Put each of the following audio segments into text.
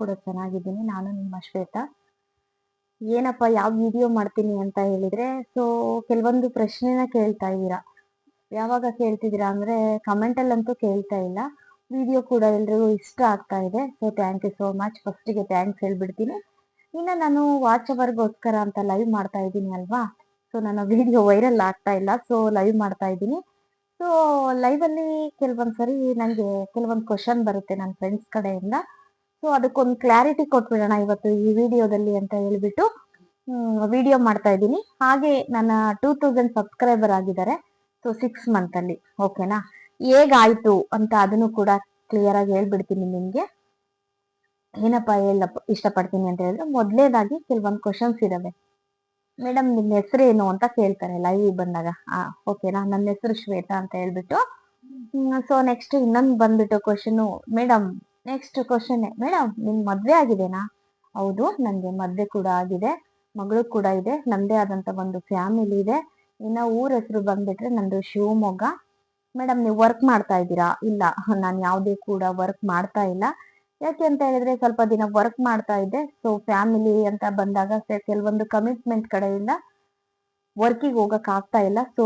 ಕೂಡ ಚೆನ್ನಾಗಿದ್ದೀನಿ. ನಾನು ನಿಮ್ಮ ಶ್ವೇತಾ. ಏನಪ್ಪ, ಯಾವ ವಿಡಿಯೋ ಮಾಡ್ತೀನಿ ಅಂತ ಹೇಳಿದ್ರೆ ಸೊ ಕೆಲವೊಂದು ಪ್ರಶ್ನೆನ ಕೇಳ್ತಾ ಇದ್ದೀರಾ. ಯಾವಾಗ ಕೇಳ್ತಿದ್ದೀರಾ ಅಂದ್ರೆ ಕಮೆಂಟ್ ಅಲ್ಲಂತೂ ಕೇಳ್ತಾ ಇಲ್ಲ. ವಿಡಿಯೋ ಕೂಡ ಎಲ್ರಿಗೂ ಇಷ್ಟ ಆಗ್ತಾ ಇದೆ. So thank you so much ಫಸ್ಟಿಗೆ ಥ್ಯಾಂಕ್ಸ್ ಹೇಳ್ಬಿಡ್ತೀನಿ. ಇನ್ನು ನಾನು ವಾಚ್ ಅವರ್ಗೋಸ್ಕರ ಅಂತ ಲೈವ್ ಮಾಡ್ತಾ ಇದ್ದೀನಿ ಅಲ್ವಾ? ಸೊ ನನ್ನ ವಿಡಿಯೋ ವೈರಲ್ ಆಗ್ತಾ ಇಲ್ಲ. ಸೊ ಲೈವ್ ಮಾಡ್ತಾ ಇದ್ದೀನಿ. ಸೊ ಲೈವ್ ಅಲ್ಲಿ ಕೆಲವೊಂದ್ ಸರಿ ನನಗೆ ಕೆಲವೊಂದು ಕ್ವಶನ್ ಬರುತ್ತೆ ನನ್ನ ಫ್ರೆಂಡ್ಸ್ ಕಡೆಯಿಂದ. ಸೊ ಅದಕ್ಕೊಂದು ಕ್ಲಾರಿಟಿ ಕೊಟ್ಬಿಡೋಣ ಇವತ್ತು ಈ ವಿಡಿಯೋದಲ್ಲಿ ಅಂತ ಹೇಳ್ಬಿಟ್ಟು ವಿಡಿಯೋ ಮಾಡ್ತಾ ಇದ್ದೀನಿ. ಹಾಗೆ ನನ್ನ ಟೂ ತೌಸಂಡ್ ಸಬ್ಸ್ಕ್ರೈಬರ್ ಆಗಿದ್ದಾರೆ. ಸೊ ಸಿಕ್ಸ್ ಮಂತ್ ಅಲ್ಲಿ ಓಕೆನಾ ಹೇಗಾಯ್ತು ಅಂತ ಅದನ್ನು ಕೂಡ ಕ್ಲಿಯರ್ ಆಗಿ ಹೇಳ್ಬಿಡ್ತೀನಿ ನಿಮಗೆ. ಏನಪ್ಪ ಹೇಳಪ್ಪ, ಇಷ್ಟಪಡ್ತೀನಿ ಅಂತ ಹೇಳಿದ್ರೆ, ಮೊದಲೇದಾಗಿ ಕೆಲವೊಂದು ಕ್ವಶನ್ಸ್ ಇದಾವೆ. ಮೇಡಮ್ ನಿಮ್ಮ ಹೆಸರು ಏನು ಅಂತ ಕೇಳ್ತಾರೆ ಲೈವ್ ಬಂದಾಗ. ಆ ಓಕೆನಾ ನನ್ನ ಹೆಸರು ಶ್ವೇತಾ ಅಂತ ಹೇಳ್ಬಿಟ್ಟು. ಸೊ ನೆಕ್ಸ್ಟ್ ಇನ್ನೊಂದು ಬಂದ್ಬಿಟ್ಟು question madam next question madam ನಿಮ್ ಮದ್ವೆ ಆಗಿದೆನಾ? ಹೌದು ನನ್ಗೆ ಮದ್ವೆ ಕೂಡ ಆಗಿದೆ, ಮಗಳು ಕೂಡ ಇದೆ ನಂದೇ ಆದಂತ ಒಂದು ಫ್ಯಾಮಿಲಿ ಇದೆ. ಇನ್ನ ಊರ ಹೆಸರು ಬಂದ್ಬಿಟ್ರೆ ನಂದು ಶಿವಮೊಗ್ಗ. ಮೇಡಮ್ ನೀವು ವರ್ಕ್ ಮಾಡ್ತಾ ಇದ್ದೀರಾ? ಇಲ್ಲ, ನಾನು ಯಾವುದೇ ಕೂಡ ವರ್ಕ್ ಮಾಡ್ತಾ ಇಲ್ಲ. ಯಾಕೆ ಅಂತ ಹೇಳಿದ್ರೆ ಸ್ವಲ್ಪ ದಿನ ವರ್ಕ್ ಮಾಡ್ತಾ ಇದ್ದೆ ಸೊ ಫ್ಯಾಮಿಲಿ ಅಂತ ಬಂದಾಗ ಕೆಲವೊಂದು ಕಮಿಟ್ಮೆಂಟ್ ಕಡೆಯಿಂದ ವರ್ಕಿಗೆ ಹೋಗಕ್ ಆಗ್ತಾ ಇಲ್ಲ ಸೊ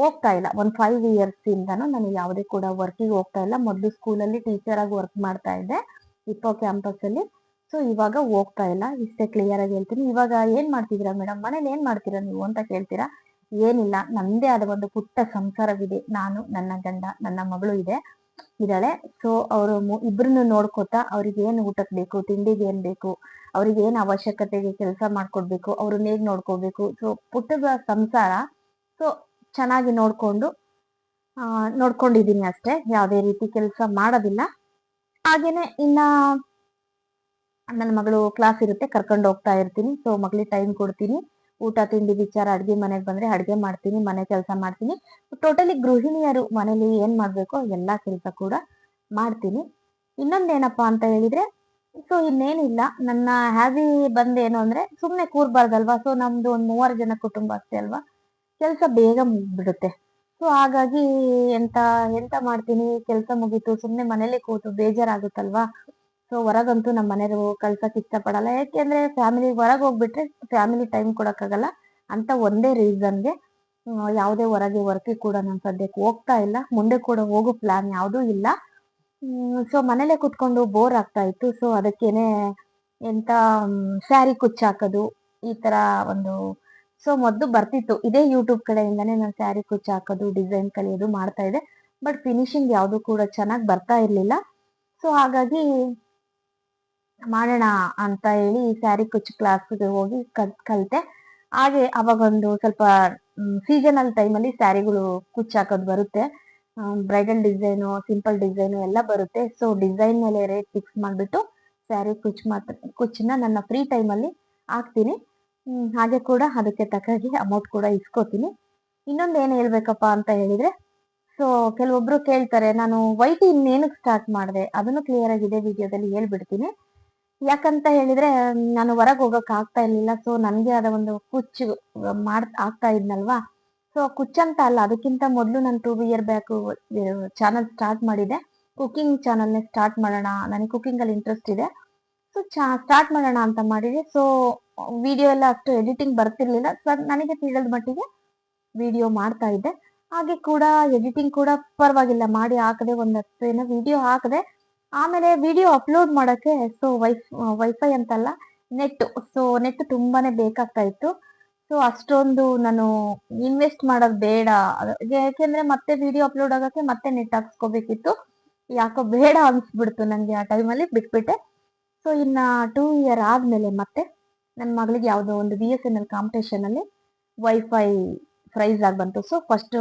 ಹೋಗ್ತಾ ಇಲ್ಲ. ಒಂದ್ ಫೈವ್ ಇಯರ್ಸ್ ಇಂದಾನು ನಾನು ಯಾವುದೇ ಕೂಡ ವರ್ಕಿಗೆ ಹೋಗ್ತಾ ಇಲ್ಲ. ಮೊದಲು ಸ್ಕೂಲಲ್ಲಿ ಟೀಚರ್ ಆಗಿ ವರ್ಕ್ ಮಾಡ್ತಾ ಇದ್ದೆ, ಇಪ್ಪೋ ಕ್ಯಾಂಪಸ್ ಅಲ್ಲಿ. ಸೊ ಇವಾಗ ಹೋಗ್ತಾ ಇಲ್ಲ. ಇಷ್ಟೇ ಕ್ಲಿಯರ್ ಆಗಿ ಹೇಳ್ತೀನಿ. ಇವಾಗ ಏನ್ ಮಾಡ್ತಿದ್ದೀರಾ ಮೇಡಮ್ ಮನೇಲಿ ಏನ್ ಮಾಡ್ತೀರಾ ನೀವು ಅಂತ ಕೇಳ್ತೀರಾ? ಏನಿಲ್ಲ. ನಂದೇ ಆದ ಒಂದು ಪುಟ್ಟ ಸಂಸಾರವಿದೆ. ನಾನು, ನನ್ನ ಗಂಡ, ನನ್ನ ಮಗಳು ಇದೆ, ಇದ್ದಾಳೆ. ಸೊ ಅವರು ಇಬ್ರನ್ನು ನೋಡ್ಕೋತಾ ಅವ್ರಿಗೆ ಏನು ಊಟಕ್ಕೆ ಬೇಕು, ತಿಂಡಿಗೆ ಏನ್ ಬೇಕು, ಅವ್ರಿಗೆ ಏನ್ ಅವಶ್ಯಕತೆಗೆ ಕೆಲಸ ಮಾಡ್ಕೊಡ್ಬೇಕು, ಅವ್ರನ್ನ ಹೇಗ್ ನೋಡ್ಕೋಬೇಕು. ಸೊ ಪುಟ್ಟದ ಸಂಸಾರ. ಸೊ ಚೆನ್ನಾಗಿ ನೋಡ್ಕೊಂಡು, ಆ ನೋಡ್ಕೊಂಡಿದೀನಿ ಅಷ್ಟೇ. ಯಾವುದೇ ರೀತಿ ಕೆಲಸ ಮಾಡೋದಿಲ್ಲ. ಹಾಗೇನೆ ಇನ್ನ ನನ್ನ ಮಗಳು ಕ್ಲಾಸ್ ಇರುತ್ತೆ, ಕರ್ಕೊಂಡು ಹೋಗ್ತಾ ಇರ್ತೀನಿ. ಸೊ ಮಗಳಿಗೆ ಟೈಮ್ ಕೊಡ್ತೀನಿ. ಊಟ, ತಿಂಡಿ, ವಿಚಾರ, ಅಡ್ಗೆ ಮನೆಗೆ ಬಂದ್ರೆ ಅಡ್ಗೆ ಮಾಡ್ತೀನಿ, ಮನೆ ಕೆಲಸ ಮಾಡ್ತೀನಿ. ಟೋಟಲಿ ಗೃಹಿಣಿಯರು ಮನೇಲಿ ಏನ್ ಮಾಡ್ಬೇಕು ಎಲ್ಲಾ ಕೆಲಸ ಕೂಡ ಮಾಡ್ತೀನಿ. ಇನ್ನೊಂದೇನಪ್ಪ ಅಂತ ಹೇಳಿದ್ರೆ ಸೊ ಇನ್ನೇನಿಲ್ಲ. ನನ್ನ ಹ್ಯಾಬಿ ಬಂದೇನು ಅಂದ್ರೆ ಸುಮ್ನೆ ಕೂರ್ಬಾರ್ದಲ್ವಾ? ಸೊ ನಮ್ದು ಒಂದ್ ಮೂವರು ಜನ ಕುಟುಂಬ ಅಷ್ಟೇ ಅಲ್ವಾ? ಕೆಲಸ ಬೇಗ ಮುಗ್ಬಿಡುತ್ತೆ ಸೊ ಹಾಗಾಗಿ ಎಂತ ಎಂತ ಮಾಡ್ತೀನಿ? ಕೆಲಸ ಮುಗೀತು ಸುಮ್ಮನೆ ಮನೇಲಿ ಕೂತು ಬೇಜಾರಾಗುತ್ತಲ್ವಾ? ಸೊ ಹೊರಗಂತೂ ನಮ್ಮ ಮನೆಯವರು ಕಳ್ಸಕ್ ಇಷ್ಟಪಡಲ್ಲ ಯಾಕೆಂದ್ರೆ ಫ್ಯಾಮಿಲಿ ಹೊರಗೆ ಹೋಗ್ಬಿಟ್ರೆ ಫ್ಯಾಮಿಲಿ ಟೈಮ್ ಕೊಡಕ್ಕಾಗಲ್ಲ. ಅಂತ ಒಂದೇ ರೀಸನ್ಗೆ ಯಾವುದೇ ಹೊರಗೆ ವರ್ಕಿಗೆ ಕೂಡ ನಾನು ಸದ್ಯಕ್ಕೆ ಹೋಗ್ತಾ ಇಲ್ಲ. ಮುಂದೆ ಕೂಡ ಹೋಗೋ ಪ್ಲಾನ್ ಯಾವುದೂ ಇಲ್ಲ. ಸೊ ಮನೇಲೆ ಕುತ್ಕೊಂಡು ಬೋರ್ ಆಗ್ತಾ ಇತ್ತು. ಸೊ ಅದಕ್ಕೇನೆ ಎಂತ ಸ್ಯಾರಿ ಕುಚ್ಚಾಕೋದು ಈ ತರ ಒಂದು ಸೊ ಮೊದಲು ಬರ್ತಿತ್ತು. ಇದೇ ಯೂಟ್ಯೂಬ್ ಕಡೆಯಿಂದಾನೇ ನಾನು ಸ್ಯಾರಿ ಕುಚ್ಚು ಹಾಕೋದು ಡಿಸೈನ್ ಕಲಿಯೋದು ಮಾಡ್ತಾ ಇದೆ ಬಟ್ ಫಿನಿಶಿಂಗ್ ಯಾವುದು ಕೂಡ ಚೆನ್ನಾಗಿ ಬರ್ತಾ ಇರಲಿಲ್ಲ. ಸೊ ಹಾಗಾಗಿ ಮಾಡೋಣ ಅಂತ ಹೇಳಿ ಸ್ಯಾರಿ ಕುಚ್ಚು ಕ್ಲಾಸ್ಗೆ ಹೋಗಿ ಕಲ್, ಕಲಿತೆ. ಹಾಗೆ ಅವಾಗೊಂದು ಸ್ವಲ್ಪ ಸೀಸನಲ್ ಟೈಮಲ್ಲಿ ಸ್ಯಾರಿಗಳು ಕುಚ್ಚು ಹಾಕೋದು ಬರುತ್ತೆ. ಬ್ರೈಡಲ್ ಡಿಸೈನು ಸಿಂಪಲ್ ಡಿಸೈನು ಎಲ್ಲ ಬರುತ್ತೆ. ಸೊ ಡಿಸೈನ್ ಮೇಲೆ ರೇಟ್ ಫಿಕ್ಸ್ ಮಾಡಿಬಿಟ್ಟು ಸ್ಯಾರಿ ಕುಚ್ ಮಾತ್ರ, ಕುಚ್ಚನ್ನ ನನ್ನ ಫ್ರೀ ಟೈಮಲ್ಲಿ ಹಾಕ್ತೀನಿ. ಹಾಗೆ ಕೂಡ ಅದಕ್ಕೆ ತಕ್ಕಾಗಿ ಅಮೌಂಟ್ ಕೂಡ ಇಸ್ಕೋತೀನಿ. ಇನ್ನೊಂದು ಏನು ಹೇಳ್ಬೇಕಪ್ಪ ಅಂತ ಹೇಳಿದ್ರೆ ಸೊ ಕೆಲವೊಬ್ರು ಕೇಳ್ತಾರೆ, ನಾನು ವೈಟ್ ಇನ್ನೇನಕ್ಕೆ ಸ್ಟಾರ್ಟ್ ಮಾಡಿದೆ? ಅದನ್ನು ಕ್ಲಿಯರ್ ಆಗಿದೆ ವಿಡಿಯೋದಲ್ಲಿ ಹೇಳ್ಬಿಡ್ತೀನಿ. ಯಾಕಂತ ಹೇಳಿದ್ರೆ, ನಾನು ಹೊರಗೆ ಹೋಗೋಕೆ ಆಗ್ತಾ ಇರಲಿಲ್ಲ ಸೊ ನನಗೆ ಆದ ಒಂದು ಕುಚ್ಚು ಮಾಡ್, ಆಗ್ತಾ ಇದ್ನಲ್ವಾ? ಸೊ ಕುಚ್ಚಂತ ಅಲ್ಲ, ಅದಕ್ಕಿಂತ ಮೊದಲು ನಾನು two year back channel start ಮಾಡಿದೆ ಕುಕಿಂಗ್ ಚಾನಲ್ನೇ ಸ್ಟಾರ್ಟ್ ಮಾಡೋಣ, ನನಗೆ ಕುಕ್ಕಿಂಗಲ್ಲಿ ಇಂಟ್ರೆಸ್ಟ್ ಇದೆ. ಸೊ ಸ್ಟಾರ್ಟ್ ಮಾಡೋಣ ಅಂತ ಮಾಡಿದೆ ಸೊ ವಿಡಿಯೋ ಎಲ್ಲ ಅಷ್ಟು ಎಡಿಟಿಂಗ್ ಬರ್ತಿರ್ಲಿಲ್ಲ. ಸೊ ನನಗೆ ತಿಳಿದ ಮಟ್ಟಿಗೆ ವಿಡಿಯೋ ಮಾಡ್ತಾ ಇದ್ದೆ. ಹಾಗೆ ಕೂಡ ಎಡಿಟಿಂಗ್ ಕೂಡ ಪರವಾಗಿಲ್ಲ. ಮಾಡಿ ಹಾಕದೆ ಒಂದ್ ಹತ್ತು ಏನೋ ವಿಡಿಯೋ ಹಾಕದೆ. ಆಮೇಲೆ ವಿಡಿಯೋ ಅಪ್ಲೋಡ್ ಮಾಡಕ್ಕೆ ಸೊ ವೈಫ್ ವೈಫೈ ಅಂತಲ್ಲ ನೆಟ್ ಸೊ ನೆಟ್ ತುಂಬಾನೇ ಬೇಕಾಗ್ತಾ ಇತ್ತು. ಸೊ ಅಷ್ಟೊಂದು ನಾನು ಇನ್ವೆಸ್ಟ್ ಮಾಡೋದು ಬೇಡ. ಯಾಕೆಂದ್ರೆ ಮತ್ತೆ ವಿಡಿಯೋ ಅಪ್ಲೋಡ್ ಆಗಕ್ಕೆ ಮತ್ತೆ ನೆಟ್ ಹಾಕ್ಸ್ಕೋಬೇಕಿತ್ತು. ಯಾಕೋ ಬೇಡ ಅನ್ಸ್ಬಿಡ್ತು ನಂಗೆ ಆ ಟೈಮಲ್ಲಿ ಬಿಟ್ಬಿಟ್ಟೆ. ಸೊ ಇನ್ನ ಟೂ ಇಯರ್ ಆದ್ಮೇಲೆ ಮತ್ತೆ ನನ್ನ ಮಗಳಿಗೆ ಯಾವುದೋ ಒಂದು B S N L competition ಅಲ್ಲಿ ವೈಫೈ ಪ್ರೈಸ್ ಆಗಿ ಬಂತು. ಸೊ ಫಸ್ಟ್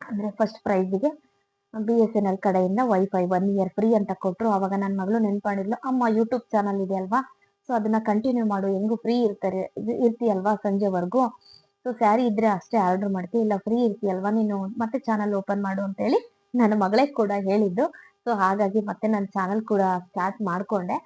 ಅಂದ್ರೆ ಫಸ್ಟ್ ಪ್ರೈಸ್ಗೆ ಬಿ ಎಸ್ ಎನ್ ಎಲ್ ಕಡೆಯಿಂದ ವೈಫೈ ಒನ್ ಇಯರ್ ಫ್ರೀ ಅಂತ ಕೊಟ್ಟರು ಅವಾಗ ನನ್ನ ಮಗಳು ನೆನ್ಪಾಡಿದ್ಲು ಅಮ್ಮ ಯೂಟ್ಯೂಬ್ ಚಾನಲ್ ಇದೆ ಅಲ್ವಾ? ಸೊ ಅದನ್ನ ಕಂಟಿನ್ಯೂ ಮಾಡು. ಹೆಂಗೂ ಫ್ರೀ ಇರ್ತಾರೆ ಇರ್ತೀಯಲ್ವಾ ಸಂಜೆವರೆಗೂ? ಸೊ ಸ್ಯಾರಿ ಇದ್ರೆ ಅಷ್ಟೇ ಆರ್ಡರ್ ಮಾಡ್ತೀವಿ ಇಲ್ಲ ಫ್ರೀ ಇರ್ತೀಯಲ್ವಾ? ನೀನು ಮತ್ತೆ ಚಾನಲ್ ಓಪನ್ ಮಾಡು ಅಂತ ಹೇಳಿ ನನ್ನ ಮಗಳೇ ಕೂಡ ಹೇಳಿದ್ದು. ಸೊ ಹಾಗಾಗಿ ಮತ್ತೆ ನನ್ನ ಚಾನಲ್ ಕೂಡ ಸ್ಟಾರ್ಟ್ ಮಾಡ್ಕೊಂಡೆ.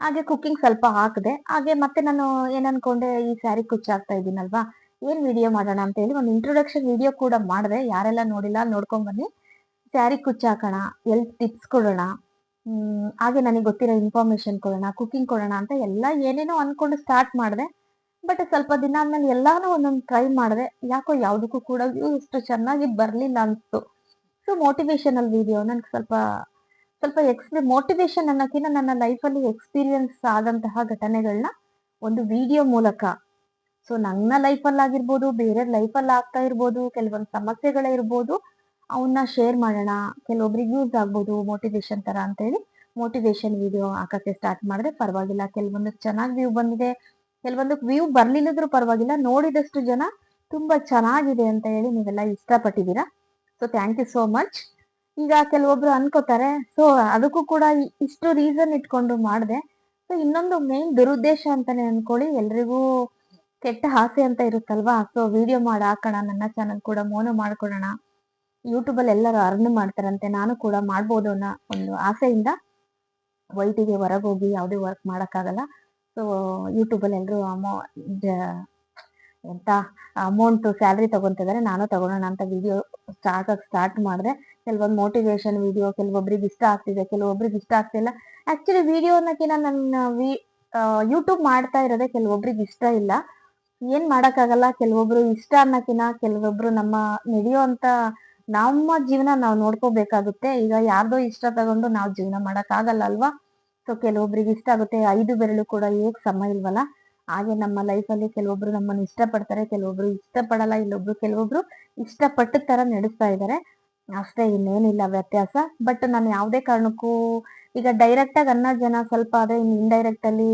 ಹಾಗೆ ಕುಕ್ಕಿಂಗ್ ಸ್ವಲ್ಪ ಹಾಕಿದೆ. ಹಾಗೆ ಮತ್ತೆ ನಾನು ಏನನ್ಕೊಂಡೆ ಈ ಸ್ಯಾರಿ ಕುಚ್ಚಾಗ್ತಾ ಇದ್ದೀನಲ್ವಾ ಏನ್ ವಿಡಿಯೋ ಮಾಡೋಣ ಅಂತ ಹೇಳಿ ಒಂದು ಇಂಟ್ರೊಡಕ್ಷನ್ ವಿಡಿಯೋ ಕೂಡ ಮಾಡಿದೆ. ಯಾರೆಲ್ಲ ನೋಡಿಲ್ಲ ನೋಡ್ಕೊಂಡ್ ಬನ್ನಿ. ಸ್ಯಾರಿ ಕುಚ್ಚಾಕೋಣ ಎಲ್ ಟಿಪ್ಸ್ ಕೊಡೋಣ ಹಾಗೆ ನನಗೆ ಗೊತ್ತಿರೋ ಇನ್ಫಾರ್ಮೇಶನ್ ಕೊಡೋಣ ಕುಕ್ಕಿಂಗ್ ಕೊಡೋಣ ಅಂತ ಎಲ್ಲ ಏನೇನೋ ಅನ್ಕೊಂಡು ಸ್ಟಾರ್ಟ್ ಮಾಡಿದೆ. ಬಟ್ ಸ್ವಲ್ಪ ದಿನ ಆದ್ಮೇಲೆ ಎಲ್ಲಾನು ಒಂದೊಂದು ಟ್ರೈ ಮಾಡಿದೆ. ಯಾಕೋ ಯಾವ್ದಕ್ಕೂ ಕೂಡ ಇಷ್ಟು ಚೆನ್ನಾಗಿ ಬರ್ಲಿಲ್ಲ ಅನ್ಸ್ತು. ಸೊ ಮೋಟಿವೇಶನಲ್ ವಿಡಿಯೋ ನನ್ಗೆ ಸ್ವಲ್ಪ ಸ್ವಲ್ಪ ಎಕ್ಸ್ಪ್ಲೇ ಮೋಟಿವೇಶನ್ ಅನ್ನೋಕ್ಕಿಂತ ನನ್ನ ಲೈಫಲ್ಲಿ ಎಕ್ಸ್ಪೀರಿಯನ್ಸ್ ಆದಂತಹ ಘಟನೆಗಳನ್ನ ಒಂದು ವಿಡಿಯೋ ಮೂಲಕ. ಸೊ ನನ್ನ ಲೈಫಲ್ಲಿ ಆಗಿರ್ಬೋದು, ಬೇರೆ ಲೈಫಲ್ಲಿ ಆಗ್ತಾ ಇರ್ಬೋದು, ಕೆಲವೊಂದು ಸಮಸ್ಯೆಗಳೇ ಇರ್ಬೋದು ಅವನ್ನ ಶೇರ್ ಮಾಡೋಣ. ಕೆಲವೊಬ್ರಿಗೆ ಯೂಸ್ ಆಗ್ಬೋದು ಮೋಟಿವೇಶನ್ ತರ ಅಂತ ಹೇಳಿ ಮೋಟಿವೇಶನ್ ವಿಡಿಯೋ ಹಾಕಕ್ಕೆ ಸ್ಟಾರ್ಟ್ ಮಾಡಿದ್ರೆ ಪರವಾಗಿಲ್ಲ. ಕೆಲವೊಂದಕ್ಕೆ ಚೆನ್ನಾಗಿ ವ್ಯೂ ಬಂದಿದೆ. ಕೆಲವೊಂದಕ್ಕೆ ವ್ಯೂ ಬರ್ಲಿಲ್ಲದ್ರೂ ಪರವಾಗಿಲ್ಲ. ನೋಡಿದಷ್ಟು ಜನ ತುಂಬಾ ಚೆನ್ನಾಗಿದೆ ಅಂತ ಹೇಳಿ ನೀವೆಲ್ಲ ಇಷ್ಟಪಟ್ಟಿದ್ದೀರಾ. So thank you so much ಈಗ ಕೆಲವೊಬ್ರು ಅನ್ಕೋತಾರೆ, ಸೊ, ಅದಕ್ಕೂ ಕೂಡ ಇಷ್ಟು ರೀಸನ್ ಇಟ್ಕೊಂಡು ಮಾಡಿದೆ. ಸೊ, ಇನ್ನೊಂದು ಮೇನ್ ದುರುದ್ದೇಶ ಅಂತಾನೆ ಅನ್ಕೊಳ್ಳಿ. ಎಲ್ರಿಗೂ ಕೆಟ್ಟ ಆಸೆ ಅಂತ ಇರುತ್ತಲ್ವಾ? ಸೊ ವಿಡಿಯೋ ಮಾಡಿ, ಹಾಕೋಣ, ನನ್ನ ಚಾನಲ್ ಕೂಡ ಮೋನು ಮಾಡ್ಕೊಳೋಣ ಯೂಟ್ಯೂಬಲ್ಲಿ ಎಲ್ಲರೂ ಅರ್ನ್ ಮಾಡ್ತಾರಂತೆ. ನಾನು ಕೂಡ ಮಾಡ್ಬೋದು ಅನ್ನೋ ಒಂದು ಆಸೆಯಿಂದ ವೈಟಿಗೆ ಹೊರಗೋಗಿ ಯಾವುದೇ ವರ್ಕ್ ಮಾಡೋಕ್ಕಾಗಲ್ಲ. ಸೊ ಯೂಟ್ಯೂಬಲ್ಲಿ ಎಲ್ಲರೂ ಅಮೌ ಎಂತ ಅಮೌಂಟ್ ಸ್ಯಾಲ್ರಿ ತಗೊತಿದ್ದಾರೆ ನಾನು ತಗೊಳೋಣ ಅಂತ ವಿಡಿಯೋ ಸ್ಟಾರ್ಟ್ ಸ್ಟಾರ್ಟ್ ಮಾಡಿದೆ. ಕೆಲವೊಂದು ಮೋಟಿವೇಶನ್ ವಿಡಿಯೋ ಕೆಲವೊಬ್ರಿಗೆ ಇಷ್ಟ ಆಗ್ತಿದೆ, ಕೆಲವೊಬ್ರಿಗೆ ಇಷ್ಟ ಆಗ್ತಿಲ್ಲ ಆಕ್ಚುಲಿ ವಿಡಿಯೋ ಅನ್ನೋಕ್ಕಿಂತ ನನ್ನ ವಿ ಯೂಟ್ಯೂಬ್ ಮಾಡ್ತಾ ಇರೋದೇ ಕೆಲವೊಬ್ರಿಗೆ ಇಷ್ಟ ಇಲ್ಲ. ಏನ್ ಮಾಡಕ್ಕಾಗಲ್ಲ, ಕೆಲವೊಬ್ರು ಇಷ್ಟ ಅನ್ನೋಕಿನ ಕೆಲವೊಬ್ರು ನಮ್ಮ ನಡೆಯುವಂತ ನಮ್ಮ ಜೀವನ ನಾವು ನೋಡ್ಕೋಬೇಕಾಗುತ್ತೆ. ಈಗ ಯಾರ್ದೋ ಇಷ್ಟ ತಗೊಂಡು ನಾವು ಜೀವನ ಮಾಡಕ್ ಆಗಲ್ಲ ಅಲ್ವಾ? ಸೊ ಕೆಲವೊಬ್ರಿಗೆ ಇಷ್ಟ ಆಗುತ್ತೆ, ಐದು ಬೆರಳು ಕೂಡ ಏಕ್ ಸಮ ಇಲ್ವಲ್ಲ? ಹಾಗೆ ನಮ್ಮ ಲೈಫಲ್ಲಿ ಕೆಲವೊಬ್ರು ನಮ್ಮನ್ನು ಇಷ್ಟಪಡ್ತಾರೆ, ಕೆಲವೊಬ್ರು ಇಷ್ಟಪಡಲ್ಲ, ಇಲ್ಲೊಬ್ರು, ಕೆಲವೊಬ್ರು ಇಷ್ಟಪಟ್ಟ ತರ ನಡೆಸ್ತಾ ಇದ್ದಾರೆ ಅಷ್ಟೇ ಇನ್ನೇನಿಲ್ಲ ವ್ಯತ್ಯಾಸ. ಬಟ್ ನಾನು ಯಾವುದೇ ಕಾರಣಕ್ಕೂ ಈಗ ಡೈರೆಕ್ಟ್ ಆಗಿ ಅನ್ನೋ ಜನ ಸ್ವಲ್ಪ ಆದ್ರೆ ಇನ್ ಇಂಡೈರೆಕ್ಟ್ ಅಲ್ಲಿ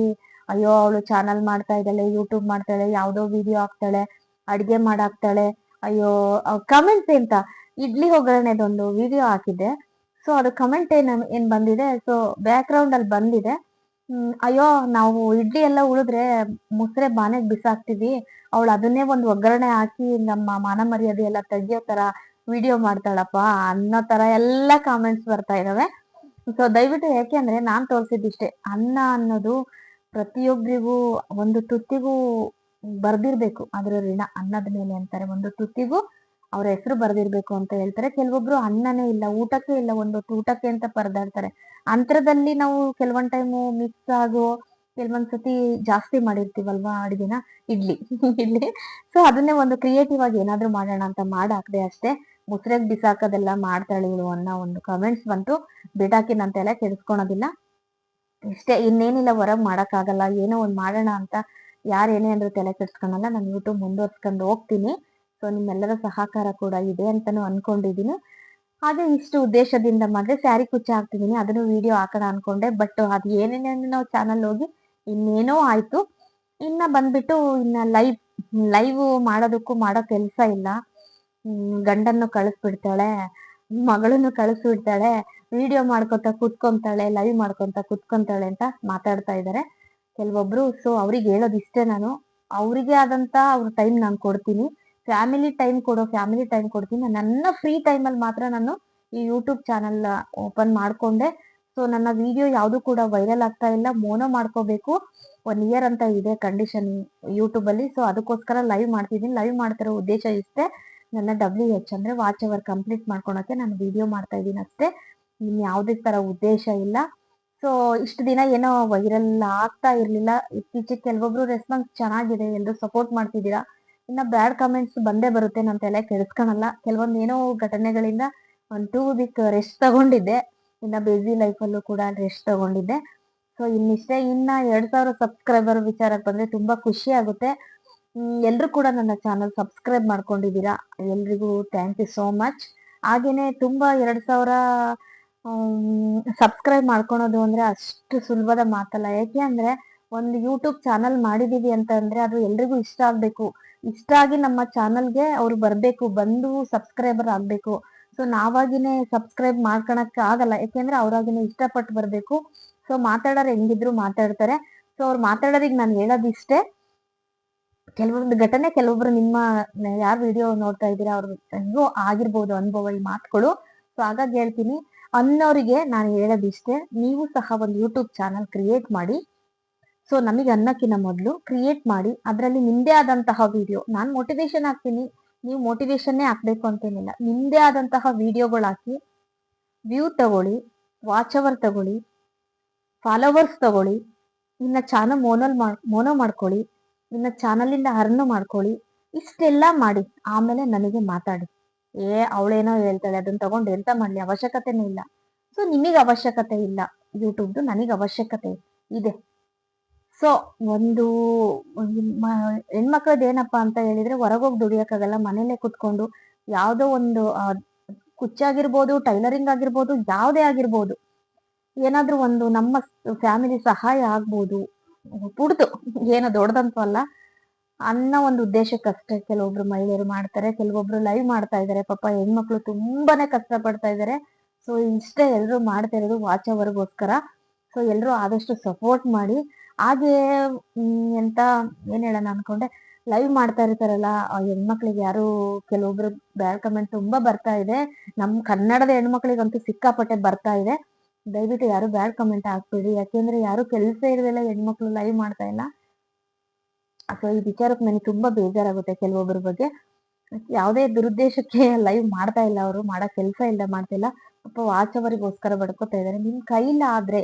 ಅಯ್ಯೋ ಅವಳು ಚಾನಲ್ ಮಾಡ್ತಾ ಇದ್ದಾಳೆ ಯೂಟ್ಯೂಬ್ ಮಾಡ್ತಾಳೆ ಯಾವ್ದೋ ವಿಡಿಯೋ ಹಾಕ್ತಾಳೆ, ಅಡ್ಗೆ ಮಾಡಾಕ್ತಾಳೆ, ಅಯ್ಯೋ ಕಮೆಂಟ್ಸ್ ಎಂತ? ಇಡ್ಲಿ ಒಗ್ಗರಣೆದೊಂದು ವಿಡಿಯೋ ಹಾಕಿದ್ದೆ. ಸೊ ಅದು ಕಮೆಂಟ್ ಏನ್ ಏನ್ ಬಂದಿದೆ? ಸೊ ಬ್ಯಾಕ್ ಗ್ರೌಂಡ್ ಅಲ್ಲಿ ಬಂದಿದೆ. ಅಯ್ಯೋ, ನಾವು ಇಡ್ಲಿ ಎಲ್ಲ ಉಳಿದ್ರೆ ಮುಸ್ರೆ ಬಾನೆಗ್ ಬಿಸಾಕ್ತಿವಿ ಅವಳು ಅದನ್ನೇ ಒಂದು ಒಗ್ಗರಣೆ ಹಾಕಿ ನಮ್ಮ ಮಾನ ಮರ್ಯಾದೆ ಎಲ್ಲ ತೆಗಿಯೋ ತರ ವಿಡಿಯೋ ಮಾಡ್ತಾಳಪ್ಪ ಅನ್ನೋ ತರ ಎಲ್ಲ ಕಾಮೆಂಟ್ಸ್ ಬರ್ತಾ ಇದಾವೆ. ಸೊ ದಯವಿಟ್ಟು ಯಾಕೆ ಅಂದ್ರೆ ನಾನ್ ತೋರಿಸಿದ್ದಿಷ್ಟೇ, ಅನ್ನ ಅನ್ನೋದು ಪ್ರತಿಯೊಬ್ಬರಿಗೂ ಒಂದು ತುತ್ತಿಗೂ ಬರ್ದಿರ್ಬೇಕು ಅದ್ರ ಋಣ, ಅನ್ನದ ಮೇಲೆ ಅಂತಾರೆ. ಒಂದು ತುತ್ತಿಗೂ ಅವ್ರ ಹೆಸರು ಬರ್ದಿರ್ಬೇಕು ಅಂತ ಹೇಳ್ತಾರೆ. ಕೆಲವೊಬ್ರು ಅನ್ನನೇ ಇಲ್ಲ, ಊಟಕ್ಕೆ ಇಲ್ಲ ಒಂದೊತ್ತು ಊಟಕ್ಕೆ ಅಂತ ಪರದಾಡ್ತಾರೆ. ಅಂತರದಲ್ಲಿ ನಾವು ಕೆಲವೊಂದ್ ಟೈಮು ಮಿಕ್ಸ್ ಆಗೋ ಕೆಲವೊಂದ್ಸತಿ ಜಾಸ್ತಿ ಮಾಡಿರ್ತೀವಲ್ವಾ ಅಡಿಗೆನ? ಇಡ್ಲಿ. ಇಡ್ಲಿ. ಸೊ ಅದನ್ನೇ ಒಂದು ಕ್ರಿಯೇಟಿವ್ ಆಗಿ ಏನಾದ್ರೂ ಮಾಡೋಣ ಅಂತ ಮಾಡಾಕ್ದೆ ಅಷ್ಟೇ. ಮುಸ್ರೆಗ್ ಬಿಸಾಕದೆಲ್ಲ ಮಾಡ್ತಾಳೆ ಇವಳು ಅನ್ನೋ ಒಂದು ಕಮೆಂಟ್ಸ್ ಬಂತು. ಬಿಡಾಕಿ ನನ್ನ ತಲೆ ಕೆಡಿಸ್ಕೊಳೋದಿಲ್ಲ. ಇಷ್ಟೇ, ಇನ್ನೇನಿಲ್ಲ, ಹೊರಗೆ ಮಾಡಕ್ಕಾಗಲ್ಲ. ಏನೋ ಒಂದ್ ಮಾಡೋಣ ಅಂತ ಯಾರು ಏನೇ ಅಂದ್ರೂ ತಲೆ ಕೆಡ್ಸ್ಕೊಳಲ್ಲ. ನಾನು ಯೂಟ್ಯೂಬ್ ಮುಂದುವರ್ಸ್ಕೊಂಡು ಹೋಗ್ತೀನಿ. ಸೊ ನಿಮ್ಮೆಲ್ಲರ ಸಹಕಾರ ಕೂಡ ಇದೆ ಅಂತಾನು ಅನ್ಕೊಂಡಿದ್ದೀನಿ ಹಾಗೆ ಇಷ್ಟು ಉದ್ದೇಶದಿಂದ ಮಾಡಿದ್ರೆ ಸ್ಯಾರಿ ಕುಚ್ಚ ಹಾಕ್ತಿದ್ದೀನಿ ಅದನ್ನು ವಿಡಿಯೋ ಹಾಕೋಣ ಅನ್ಕೊಂಡೆ. ಬಟ್ ಅದು ಏನೇನೋ ನಾವು ಚಾನಲ್ ಹೋಗಿ ಇನ್ನೇನೋ ಆಯ್ತು. ಇನ್ನ ಬಂದ್ಬಿಟ್ಟು ಇನ್ನ ಲೈವ್ ಲೈವ್ ಮಾಡೋದಕ್ಕೂ ಮಾಡೋ ಕೆಲಸ ಇಲ್ಲ. ಗಂಡನ್ನು ಕಳಿಸ್ಬಿಡ್ತಾಳೆ, ಮಗಳನ್ನು ಕಳಿಸ್ಬಿಡ್ತಾಳೆ ವಿಡಿಯೋ ಮಾಡ್ಕೊತ ಕುತ್ಕೊಂತಾಳೆ ಲೈವ್ ಮಾಡ್ಕೊಂತ ಕುತ್ಕೊಂತಾಳೆ ಅಂತ ಮಾತಾಡ್ತಾ ಇದ್ದಾರೆ ಕೆಲವೊಬ್ರು ಸೊ ಅವ್ರಿಗೆ ಹೇಳೋದು ಇಷ್ಟೇ ನಾನು. ಅವರಿಗೆ ಆದಂತ ಅವ್ರ ಟೈಮ್ ನಾನು ಕೊಡ್ತೀನಿ. ಫ್ಯಾಮಿಲಿ ಟೈಮ್ ಕೊಡೋ ಫ್ಯಾಮಿಲಿ ಟೈಮ್ ಕೊಡ್ತೀನಿ. ನನ್ನ ಫ್ರೀ ಟೈಮಲ್ಲಿ ಮಾತ್ರ ನಾನು ಈ ಯೂಟ್ಯೂಬ್ ಚಾನಲ್ ಓಪನ್ ಮಾಡ್ಕೊಂಡೆ. ಸೊ ನನ್ನ ವಿಡಿಯೋ ಯಾವುದು ಕೂಡ ವೈರಲ್ ಆಗ್ತಾ ಇಲ್ಲ. ಮೋನೋ ಮಾಡ್ಕೋಬೇಕು. ಒನ್ ಇಯರ್ ಅಂತ ಇದೆ ಕಂಡೀಷನ್ ಯೂಟ್ಯೂಬ್ ಅಲ್ಲಿ. ಸೊ ಅದಕ್ಕೋಸ್ಕರ ಲೈವ್ ಮಾಡ್ತಿದ್ದೀನಿ. ಲೈವ್ ಮಾಡ್ತಿರೋ ಉದ್ದೇಶ ಇಷ್ಟೇ. ನನ್ನ ಡಬ್ಲ್ಯೂ ಎಚ್ ಅಂದ್ರೆ ವಾಚ್ ಅವರ್ ಕಂಪ್ಲೀಟ್ ಮಾಡ್ಕೊಳಕ್ಕೆ ನಾನು ವಿಡಿಯೋ ಮಾಡ್ತಾ ಇದ್ದೀನಿ ಅಷ್ಟೇ. ಇನ್ ಯಾವುದೇ ತರ ಉದ್ದೇಶ ಇಲ್ಲ. ಸೊ ಇಷ್ಟು ದಿನ ಏನೋ ವೈರಲ್ ಆಗ್ತಾ ಇರ್ಲಿಲ್ಲ. ಇತ್ತೀಚೆಗೆ ಕೆಲವೊಬ್ರು ರೆಸ್ಪಾನ್ಸ್ ಚೆನ್ನಾಗಿದೆ. ಎಲ್ಲರೂ ಸಪೋರ್ಟ್ ಮಾಡ್ತಿದ್ದೀರಾ? ಇನ್ನ ಬ್ಯಾಡ್ ಕಮೆಂಟ್ಸ್ ಬಂದೇ ಬರುತ್ತೆ. ನನ್ನ ತಲೆ ಕೆಡಿಸ್ಕೊಳಲ್ಲ. ಕೆಲವೊಂದು ಏನೋ ಘಟನೆಗಳಿಂದ ಒಂದು ಟೂ ವೀಕ್ ರೆಸ್ಟ್ ತಗೊಂಡಿದ್ದೆ. ಇನ್ನ ಬ್ಯುಸಿ ಲೈಫಲ್ಲೂ ಕೂಡ ರೆಸ್ಟ್ ತಗೊಂಡಿದ್ದೆ. ಸೊ ಇನ್ನಿಷ್ಟೇ ಇನ್ನ ಎರಡ್ ಸಾವಿರ ಸಬ್ಸ್ಕ್ರೈಬರ್ ವಿಚಾರಕ್ಕೆ ಬಂದ್ರೆ ತುಂಬಾ ಖುಷಿ ಆಗುತ್ತೆ. ಎಲ್ಲರೂ ಕೂಡ ನನ್ನ ಚಾನಲ್ ಸಬ್ಸ್ಕ್ರೈಬ್ ಮಾಡ್ಕೊಂಡಿದ್ದೀರಾ? ಎಲ್ರಿಗೂ ಥ್ಯಾಂಕ್ ಯು ಸೋ ಮಚ್ ಹಾಗೇನೆ ತುಂಬಾ ಎರಡ್ ಸಾವಿರ ಸಬ್ಸ್ಕ್ರೈಬ್ ಮಾಡ್ಕೊಳೋದು ಅಂದ್ರೆ ಅಷ್ಟು ಸುಲಭದ ಮಾತಲ್ಲ. ಯಾಕೆ ಅಂದ್ರೆ ಒಂದು ಯೂಟ್ಯೂಬ್ ಚಾನಲ್ ಮಾಡಿದೀವಿ ಅಂತ ಅಂದ್ರೆ ಅದು ಎಲ್ರಿಗೂ ಇಷ್ಟ ಆಗ್ಬೇಕು. ಇಷ್ಟ ಆಗಿ ನಮ್ಮ ಚಾನಲ್ಗೆ ಅವ್ರು ಬರ್ಬೇಕು, ಬಂದು ಸಬ್ಸ್ಕ್ರೈಬರ್ ಆಗ್ಬೇಕು. ಸೊ ನಾವಾಗಿನೇ ಸಬ್ಸ್ಕ್ರೈಬ್ ಮಾಡ್ಕೊಳಕ್ಕೆ ಆಗಲ್ಲ. ಯಾಕೆಂದ್ರೆ ಅವ್ರಾಗಿನೇ ಇಷ್ಟಪಟ್ಟು ಬರ್ಬೇಕು. ಸೊ ಮಾತಾಡೋರು ಹೆಂಗಿದ್ರು ಮಾತಾಡ್ತಾರೆ. ಸೊ ಅವ್ರು ಮಾತಾಡೋರಿಗೆ ನಾನು ಹೇಳೋದಿಷ್ಟೇ. ಕೆಲವೊಂದು ಘಟನೆ, ಕೆಲವೊಬ್ರು ನಿಮ್ಮ ಯಾರು ವಿಡಿಯೋ ನೋಡ್ತಾ ಇದ್ದೀರಾ ಅವ್ರಿಗೂ ಆಗಿರ್ಬೋದು ಅನುಭವ ಈ ಮಾತುಗಳು ಸೊ ಹಾಗಾಗಿ ಹೇಳ್ತೀನಿ, ಅನ್ನೋರಿಗೆ ನಾನು ಹೇಳೋದಿಷ್ಟೇ, ನೀವು ಸಹ ಒಂದು ಯೂಟ್ಯೂಬ್ ಚಾನಲ್ ಕ್ರಿಯೇಟ್ ಮಾಡಿ. ಸೊ ನಮಗೆ ಅನ್ನಕ್ಕಿಂತ ಮೊದಲು ಕ್ರಿಯೇಟ್ ಮಾಡಿ. ಅದರಲ್ಲಿ ನಿಮ್ದೇ ಆದಂತಹ ವಿಡಿಯೋ ನಾನು ಮೋಟಿವೇಶನ್ ಹಾಕ್ತೀನಿ, ನೀವು ಮೋಟಿವೇಶನ್ನೇ ಹಾಕ್ಬೇಕು ಅಂತೇನಿಲ್ಲ. ನಿಮ್ದೇ ಆದಂತಹ ವಿಡಿಯೋಗಳು ಹಾಕಿ ವ್ಯೂ ತಗೊಳ್ಳಿ ವಾಚ್ ಅವರ್ ತಗೊಳ್ಳಿ ಫಾಲೋವರ್ಸ್ ತಗೊಳ್ಳಿ, ಇನ್ನ ಚಾನಲ್ ಮೋನಲ್ ಮೋನೋ ಮಾಡ್ಕೊಳ್ಳಿ ಇನ್ನ ಚಾನಲ್ ಇಂದ ಅರ್ನ್ ಮಾಡ್ಕೊಳ್ಳಿ. ಇಷ್ಟೆಲ್ಲ ಮಾಡಿ, ಆಮೇಲೆ ನನಗೆ ಮಾತಾಡಿ. ಏ, ಅವಳೇನೋ ಹೇಳ್ತಾಳೆ, ಅದನ್ನ ತಗೊಂಡು ಎಂತ ಮಾಡ್ಲಿ? ಅವಶ್ಯಕತೆನೇ ಇಲ್ಲ. ಸೊ ನಿಮಗೆ ಅವಶ್ಯಕತೆ ಇಲ್ಲ. ಯೂಟ್ಯೂಬ್ದು ನನಗೆ ಅವಶ್ಯಕತೆ ಇದೆ. ಸೊ ಒಂದು ಹೆಣ್ಮಕ್ಳದ್ದು ಏನಪ್ಪಾ ಅಂತ ಹೇಳಿದ್ರೆ ಹೊರಗೋಗಿ ದುಡಿಯಕ್ಕಾಗಲ್ಲ. ಮನೇಲೆ ಕುತ್ಕೊಂಡು ಯಾವುದೋ ಒಂದು ಕುಚ್ಚಾಗಿರ್ಬೋದು ಟೈಲರಿಂಗ್ ಆಗಿರ್ಬೋದು, ಯಾವುದೇ ಆಗಿರ್ಬೋದು. ಏನಾದ್ರೂ ಒಂದು ನಮ್ಮ ಫ್ಯಾಮಿಲಿ ಸಹಾಯ ಆಗ್ಬೋದು. ಪುಡ್ದು ಏನೋ ದೊಡ್ಡದಂತೂ ಅಲ್ಲ. ಅನ್ನೋ ಒಂದು ಉದ್ದೇಶಕ್ಕಷ್ಟೇ ಕೆಲವೊಬ್ರು ಮಹಿಳೆಯರು ಮಾಡ್ತಾರೆ, ಕೆಲವೊಬ್ರು ಲೈವ್ ಮಾಡ್ತಾ ಇದ್ದಾರೆ ಪಾಪ ಹೆಣ್ಮಕ್ಳು ತುಂಬಾನೇ ಕಷ್ಟ ಪಡ್ತಾ ಇದ್ದಾರೆ ಸೊ ಇಷ್ಟೇ ಎಲ್ಲರೂ ಮಾಡ್ತಾ ಇರೋದು ವಾಚ್ ಅವರ್ಗೋಸ್ಕರ ಸೊ ಎಲ್ಲರೂ ಆದಷ್ಟು ಸಪೋರ್ಟ್ ಮಾಡಿ. ಹಾಗೆ ಎಂತ ಏನ್ ಹೇಳೋಣ ಅನ್ಕೊಂಡೆ ಲೈವ್ ಮಾಡ್ತಾ ಇರ್ತಾರಲ್ಲ ಹೆಣ್ಮಕ್ಳಿಗೆ ಯಾರು ಕೆಲವೊಬ್ರು ಬ್ಯಾಡ್ ಕಮೆಂಟ್ ತುಂಬಾ ಬರ್ತಾ ಇದೆ. ನಮ್ ಕನ್ನಡದ ಹೆಣ್ಮಕ್ಳಿಗಂತೂ ಸಿಕ್ಕಾಪಟ್ಟೆ ಬರ್ತಾ ಇದೆ. ದಯವಿಟ್ಟು ಯಾರು ಬ್ಯಾಡ್ ಕಮೆಂಟ್ ಹಾಕ್ಬೇಡಿ. ಯಾಕೆಂದ್ರೆ ಯಾರು ಕೆಲಸ ಇರಲಿಲ್ಲ ಹೆಣ್ಮಕ್ಳು ಲೈವ್ ಮಾಡ್ತಾ ಇಲ್ಲ. ಸೊ ಈ ವಿಚಾರಕ್ಕೆ ನನಗೆ ತುಂಬಾ ಬೇಜಾರಾಗುತ್ತೆ ಕೆಲವೊಬ್ಬರ ಬಗ್ಗೆ. ಯಾವುದೇ ದುರುದ್ದೇಶಕ್ಕೆ ಲೈವ್ ಮಾಡ್ತಾ ಇಲ್ಲ ಅವರು, ಮಾಡೋ ಕೆಲಸ ಇಲ್ಲ ಮಾಡ್ತಾ ಇಲ್ಲ. ಪಾಪ ವಾಚ್ ಅವರಿಗೋಸ್ಕರ ಬಡ್ಕೋತಾ ಇದ್ದಾರೆ. ನಿಮ್ ಕೈಲಾದ್ರೆ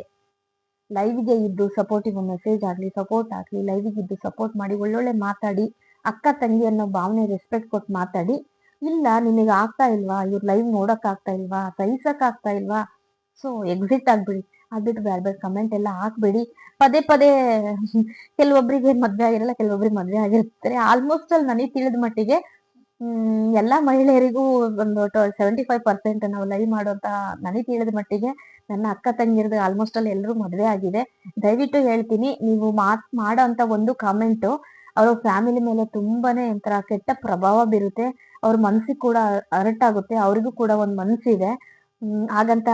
ಲೈವ್ಗೆ ಇದ್ದು ಸಪೋರ್ಟಿವ್ ಮೆಸೇಜ್ ಆಗ್ಲಿ ಸಪೋರ್ಟ್ ಆಗ್ಲಿ ಲೈವ್ಗೆ ಇದ್ದು ಸಪೋರ್ಟ್ ಮಾಡಿ, ಒಳ್ಳೊಳ್ಳೆ ಮಾತಾಡಿ, ಅಕ್ಕ ತಂಗಿ ಅನ್ನೋ ಭಾವನೆ ರೆಸ್ಪೆಕ್ಟ್ ಕೊಟ್ಟು ಮಾತಾಡಿ. ಇಲ್ಲ ನಿಮಗೆ ಆಗ್ತಾ ಇಲ್ವಾ? ಇವ್ರು ಲೈವ್ ನೋಡಕ್ ಆಗ್ತಾ ಇಲ್ವಾ? ಸಹಿಸಕ್ ಆಗ್ತಾ ಇಲ್ವಾ? So exit ಆಗ್ಬಿಡಿ. ಅದ್ಬಿಟ್ಟು ಬೇರೆ ಬೇರೆ ಕಮೆಂಟ್ ಎಲ್ಲ ಹಾಕ್ಬೇಡಿ. ಪದೇ ಪದೇ ಕೆಲವೊಬ್ಬರಿಗೆ ಮದ್ವೆ ಆಗಿರಲ್ಲ, ಕೆಲವೊಬ್ರಿಗೆ ಮದ್ವೆ ಆಗಿರ್ತಾರೆ. ಆಲ್ಮೋಸ್ಟ್ ಅಲ್ಲಿ ನನಗೆ ತಿಳಿದ ಮಟ್ಟಿಗೆ ಎಲ್ಲ ಮಹಿಳೆಯರಿಗೂ ಒಂದು ಸೆವೆಂಟಿ ಫೈವ್ ಪರ್ಸೆಂಟ್ ನಾವು ಲೈವ್ ಮಾಡುವಂತ ನನಗೆ ತಿಳಿದ ಮಟ್ಟಿಗೆ ನನ್ನ ಅಕ್ಕ ತಂಗಿರ್ದು ಆಲ್ಮೋಸ್ಟ್ ಅಲ್ಲಿ ಎಲ್ಲರೂ ಮದ್ವೆ ಆಗಿದೆ. ದಯವಿಟ್ಟು ಹೇಳ್ತೀನಿ, ನೀವು ಮಾತ್ ಮಾಡೋ ಅಂತ ಒಂದು ಕಾಮೆಂಟ್ ಅವ್ರ ಫ್ಯಾಮಿಲಿ ಮೇಲೆ ತುಂಬಾನೇ ಒಂಥರ ಕೆಟ್ಟ ಪ್ರಭಾವ ಬೀರುತ್ತೆ. ಅವ್ರ ಮನ್ಸಿಗೆ ಕೂಡ ಹರ್ಟ್ ಆಗುತ್ತೆ. ಅವ್ರಿಗೂ ಕೂಡ ಒಂದ್ ಮನ್ಸಿದೆ. ಹಾಗಂತ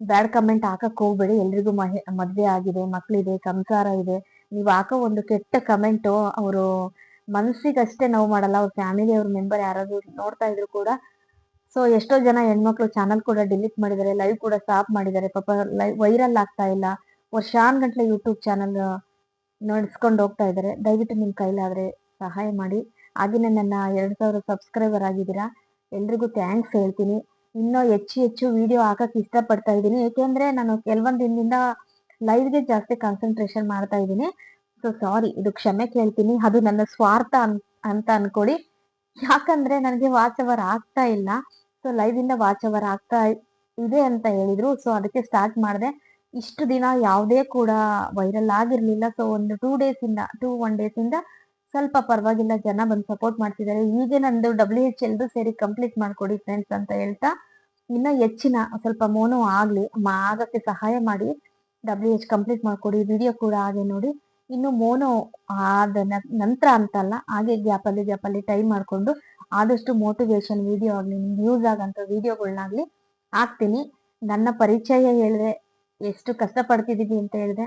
ಬ್ಯಾಡ್ ಕಮೆಂಟ್ ಹಾಕಕ್ ಹೋಗ್ಬೇಡಿ. ಎಲ್ರಿಗೂ ಮಹಿ, ಮದ್ವೆ ಆಗಿದೆ, ಮಕ್ಳಿದೆ, ಸಂಸಾರ ಇದೆ. ನೀವ್ ಹಾಕೋ ಒಂದು ಕೆಟ್ಟ ಕಮೆಂಟ್ ಅವರು ಮನ್ಸಿಗಷ್ಟೇ ನೋವು ಮಾಡಲ್ಲ. ಅವ್ರ ಫ್ಯಾಮಿಲಿ ಅವ್ರ ಮೆಂಬರ್ ಯಾರಾದ್ರೂ ನೋಡ್ತಾ ಇದ್ರು ಕೂಡ ಸೊ ಎಷ್ಟೋ ಜನ ಹೆಣ್ಮಕ್ಳು ಚಾನಲ್ ಕೂಡ ಡಿಲೀಟ್ ಮಾಡಿದ್ದಾರೆ. ಲೈವ್ ಕೂಡ ಸ್ಟಾಪ್ ಮಾಡಿದ್ದಾರೆ. ಪಾಪ ಲೈವ್ ವೈರಲ್ ಆಗ್ತಾ ಇಲ್ಲ. ವರ್ಷಾನ್ಗಟ್ಲೆ ಯೂಟ್ಯೂಬ್ ಚಾನಲ್ ನಡೆಸ್ಕೊಂಡು ಹೋಗ್ತಾ ಇದ್ದಾರೆ. ದಯವಿಟ್ಟು ನಿಮ್ ಕೈಲಾದ್ರೆ ಸಹಾಯ ಮಾಡಿ. ಆಗಿನ ನನ್ನ ಎರಡ್ ಸಾವಿರ ಸಬ್ಸ್ಕ್ರೈಬರ್ ಆಗಿದ್ದೀರಾ, ಎಲ್ರಿಗೂ ಥ್ಯಾಂಕ್ಸ್ ಹೇಳ್ತೀನಿ. ಇನ್ನೂ ಹೆಚ್ಚು ಹೆಚ್ಚು ವಿಡಿಯೋ ಹಾಕಕ್ ಇಷ್ಟಪಡ್ತಾ ಇದ್ದೀನಿ. ಏಕೆಂದ್ರೆ ನಾನು ಕೆಲವೊಂದು ದಿನದಿಂದ ಲೈವ್ಗೆ ಜಾಸ್ತಿ ಕಾನ್ಸಂಟ್ರೇಷನ್ ಮಾಡ್ತಾ ಇದ್ದೀನಿ. ಸೊ ಸಾರಿ ಇದು ಕ್ಷಮೆ ಕೇಳ್ತೀನಿ. ಅದು ನನ್ನ ಸ್ವಾರ್ಥ ಅಂತ ಅನ್ಕೊಳ್ಳಿ. ಯಾಕಂದ್ರೆ ನನಗೆ ವಾಚ್ ಅವರ್ ಆಗ್ತಾ ಇಲ್ಲ. ಸೊ ಲೈವ್ ಇಂದ ವಾಚ್ ಅವರ್ ಆಗ್ತಾ ಇದೆ ಅಂತ ಹೇಳಿದ್ರು. ಸೊ ಅದಕ್ಕೆ ಸ್ಟಾರ್ಟ್ ಮಾಡಿದೆ. ಇಷ್ಟು ದಿನ ಯಾವುದೇ ಕೂಡ ವೈರಲ್ ಆಗಿರ್ಲಿಲ್ಲ. ಸೊ ಒಂದು ಟೂ ಡೇಸ್ ಇಂದ ಟೂ ಒನ್ ಡೇಸ್ ಇಂದ ಸ್ವಲ್ಪ ಪರವಾಗಿಲ್ಲ, ಜನ ಬಂದು ಸಪೋರ್ಟ್ ಮಾಡ್ತಿದ್ದಾರೆ. ಈಗ ನಂದು ಡಬ್ಲ್ಯೂ ಎಚ್ ಎಲ್ದು ಸೇರಿ ಕಂಪ್ಲೀಟ್ ಮಾಡ್ಕೊಡಿ ಫ್ರೆಂಡ್ಸ್ ಅಂತ ಹೇಳ್ತಾ, ಇನ್ನ ಹೆಚ್ಚಿನ ಸ್ವಲ್ಪ ಮೋನು ಆಗ್ಲಿ ಆಗಕ್ಕೆ ಸಹಾಯ ಮಾಡಿ ಡಬ್ಲ್ಯೂ ಎಚ್ ಕಂಪ್ಲೀಟ್ ಮಾಡ್ಕೊಡಿ. ವಿಡಿಯೋ ಕೂಡ ಹಾಗೆ ನೋಡಿ. ಇನ್ನು ಮೋನು ಆದ ನಂತರ ಅಂತಲ್ಲ, ಹಾಗೆ ಗ್ಯಾಪಲ್ಲಿ ಅಲ್ಲಿ ಗ್ಯಾಪ್ ಅಲ್ಲಿ ಟೈಮ್ ಮಾಡ್ಕೊಂಡು ಆದಷ್ಟು ಮೋಟಿವೇಶನ್ ವಿಡಿಯೋ ಆಗ್ಲಿ, ನಿಮ್ಗೆ ಯೂಸ್ ಆಗಂತ ವಿಡಿಯೋಗಳನ್ನಾಗ್ಲಿ ಹಾಕ್ತೀನಿ. ನನ್ನ ಪರಿಚಯ ಹೇಳಿದೆ, ಎಷ್ಟು ಕಷ್ಟ ಪಡ್ತಿದೀವಿ ಅಂತ ಹೇಳಿದೆ.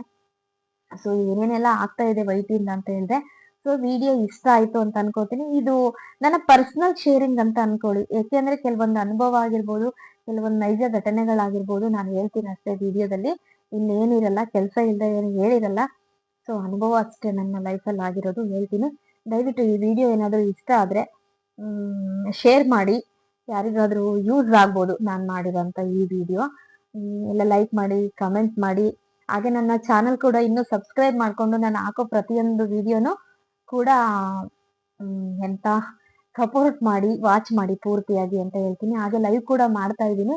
ಸೊ ಏನೇನೆಲ್ಲ ಆಗ್ತಾ ಇದೆ ವೈಟಿಂದ ಅಂತ ಹೇಳಿದೆ. ಸೊ ವಿಡಿಯೋ ಇಷ್ಟ ಆಯ್ತು ಅಂತ ಅನ್ಕೋತೀನಿ. ಇದು ನನ್ನ ಪರ್ಸನಲ್ ಶೇರಿಂಗ್ ಅಂತ ಅನ್ಕೊಳ್ಳಿ. ಯಾಕೆಂದ್ರೆ ಕೆಲವೊಂದು ಅನುಭವ ಆಗಿರ್ಬೋದು, ಕೆಲವೊಂದು ನೈಜ ಘಟನೆಗಳಾಗಿರ್ಬೋದು ನಾನು ಹೇಳ್ತೀನಿ ಅಷ್ಟೇ ವಿಡಿಯೋದಲ್ಲಿ ಇನ್ನೇನಿರಲ್ಲ ಕೆಲಸ ಇಲ್ಲದೆ ಏನು ಹೇಳಿರಲ್ಲ. ಸೊ ಅನುಭವ ಅಷ್ಟೇ ನನ್ನ ಲೈಫಲ್ಲಿ ಆಗಿರೋದು ಹೇಳ್ತೀನಿ. ದಯವಿಟ್ಟು ಈ ವಿಡಿಯೋ ಏನಾದರೂ ಇಷ್ಟ ಆದರೆ ಶೇರ್ ಮಾಡಿ. ಯಾರಿಗಾದರೂ ಯೂಸ್ ಆಗ್ಬೋದು ನಾನು ಮಾಡಿರೋಂಥ ಈ ವಿಡಿಯೋ ಎಲ್ಲ ಲೈಕ್ ಮಾಡಿ ಕಮೆಂಟ್ ಮಾಡಿ. ಹಾಗೆ ನನ್ನ ಚಾನಲ್ ಕೂಡ ಇನ್ನೂ ಸಬ್ಸ್ಕ್ರೈಬ್ ಮಾಡಿಕೊಂಡು ನಾನು ಹಾಕೋ ಪ್ರತಿಯೊಂದು ವಿಡಿಯೋನು ಕೂಡ ಎಂತ ಸಪೋರ್ಟ್ ಮಾಡಿ ವಾಚ್ ಮಾಡಿ ಪೂರ್ತಿಯಾಗಿ ಅಂತ ಹೇಳ್ತೀನಿ. ಹಾಗೆ ಲೈವ್ ಕೂಡ ಮಾಡ್ತಾ ಇದ್ದೀನಿ.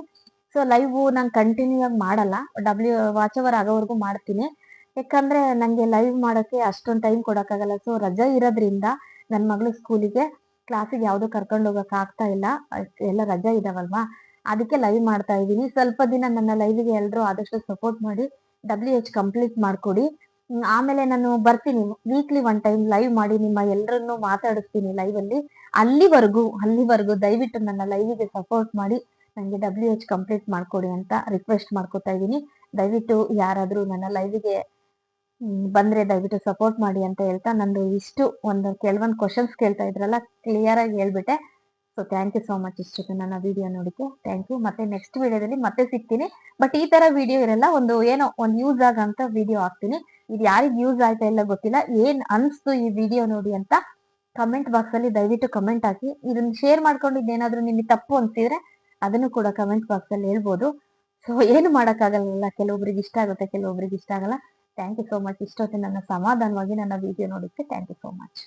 ಸೊ ಲೈವ್ ನಾನು ಕಂಟಿನ್ಯೂ ಆಗಿ ಮಾಡಲ್ಲ. ಡಬ್ಲ್ಯೂ ವಾಚ್ ಅವರ್ ಆಗೋವರೆಗೂ ಮಾಡ್ತೀನಿ. ಯಾಕಂದ್ರೆ ನಂಗೆ ಲೈವ್ ಮಾಡೋಕೆ ಅಷ್ಟೊಂದು ಟೈಮ್ ಕೊಡೋಕ್ಕಾಗಲ್ಲ. ಸೊ ರಜೆ ಇರೋದ್ರಿಂದ ನನ್ನ ಮಗಳು ಸ್ಕೂಲಿಗೆ ಕ್ಲಾಸಿಗೆ ಯಾವುದು ಕರ್ಕೊಂಡು ಹೋಗಕ್ ಆಗ್ತಾ ಇಲ್ಲ. ಎಲ್ಲ ರಜೆ ಇದಾವಲ್ವಾ? ಅದಕ್ಕೆ ಲೈವ್ ಮಾಡ್ತಾ ಇದ್ದೀನಿ. ಸ್ವಲ್ಪ ದಿನ ನನ್ನ ಲೈವ್ಗೆ ಎಲ್ಲರೂ ಆದಷ್ಟು ಸಪೋರ್ಟ್ ಮಾಡಿ ಡಬ್ಲ್ಯೂ ಎಚ್ ಕಂಪ್ಲೀಟ್ ಮಾಡ್ಕೊಡಿ. ಆಮೇಲೆ ನಾನು ಬರ್ತೀನಿ. ವೀಕ್ಲಿ ಒನ್ ಟೈಮ್ ಲೈವ್ ಮಾಡಿ ನಿಮ್ಮ ಎಲ್ಲರನ್ನು ಮಾತಾಡಿಸ್ತೀನಿ ಲೈವ್ ಅಲ್ಲಿ. ಅಲ್ಲಿವರೆಗೂ ಅಲ್ಲಿವರೆಗೂ ದಯವಿಟ್ಟು ನನ್ನ ಲೈವಿಗೆ ಸಪೋರ್ಟ್ ಮಾಡಿ ನನಗೆ ಡಬ್ಲ್ಯೂ ಎಚ್ ಕಂಪ್ಲೀಟ್ ಮಾಡ್ಕೊಡಿ ಅಂತ ರಿಕ್ವೆಸ್ಟ್ ಮಾಡ್ಕೊತಾ ಇದ್ದೀನಿ. ದಯವಿಟ್ಟು ಯಾರಾದರೂ ನನ್ನ ಲೈವಿಗೆ ಬಂದ್ರೆ ದಯವಿಟ್ಟು ಸಪೋರ್ಟ್ ಮಾಡಿ ಅಂತ ಹೇಳ್ತಾ ನಂದು ಇಷ್ಟು ಒಂದು ಕೆಲವೊಂದು ಕ್ವಶನ್ಸ್ ಕೇಳ್ತಾ ಇದ್ರಲ್ಲ ಕ್ಲಿಯರ್ ಆಗಿ ಹೇಳ್ಬಿಟ್ಟೆ. So thank you so much ಇಷ್ಟು ನನ್ನ ವಿಡಿಯೋ ನೋಡಿಕೆ ಥ್ಯಾಂಕ್ ಯು ಮತ್ತೆ ನೆಕ್ಸ್ಟ್ ವಿಡಿಯೋದಲ್ಲಿ ಮತ್ತೆ ಸಿಗ್ತೀನಿ. ಬಟ್ ಈ ತರ ವಿಡಿಯೋ ಇರಲ್ಲ, ಒಂದು ಏನೋ ಒಂದು ಯೂಸ್ ಆಗಂತ ವಿಡಿಯೋ ಹಾಕ್ತೀನಿ. ಇದು ಯಾರಿಗೆ ಯೂಸ್ ಆಯ್ತಾ ಇಲ್ಲ ಗೊತ್ತಿಲ್ಲ, ಏನ್ ಅನ್ಸ್ತು ಈ ವಿಡಿಯೋ ನೋಡಿ ಅಂತ ಕಮೆಂಟ್ ಬಾಕ್ಸ್ ಅಲ್ಲಿ ದಯವಿಟ್ಟು ಕಮೆಂಟ್ ಹಾಕಿ. ಇದನ್ನ ಶೇರ್ ಮಾಡ್ಕೊಂಡಿದ್ದು ಏನಾದ್ರೂ ನಿಮಗೆ ತಪ್ಪು ಅನ್ಸಿದ್ರೆ ಅದನ್ನು ಕೂಡ ಕಮೆಂಟ್ ಬಾಕ್ಸ್ ಅಲ್ಲಿ ಹೇಳ್ಬೋದು. ಸೊ ಏನು ಮಾಡೋಕ್ಕಾಗಲ್ಲ ಕೆಲವೊಬ್ರಿಗೆ ಇಷ್ಟ ಆಗುತ್ತೆ, ಕೆಲವೊಬ್ರಿಗೆ ಇಷ್ಟ ಆಗಲ್ಲ. ಥ್ಯಾಂಕ್ ಯು ಸೋ ಮಚ್ ಇಷ್ಟೊತ್ತು ನನ್ನ ಸಮಾಧಾನವಾಗಿ ನನ್ನ ವಿಡಿಯೋ ನೋಡಕ್ಕೆ ಥ್ಯಾಂಕ್ ಯು ಸೋ ಮಚ್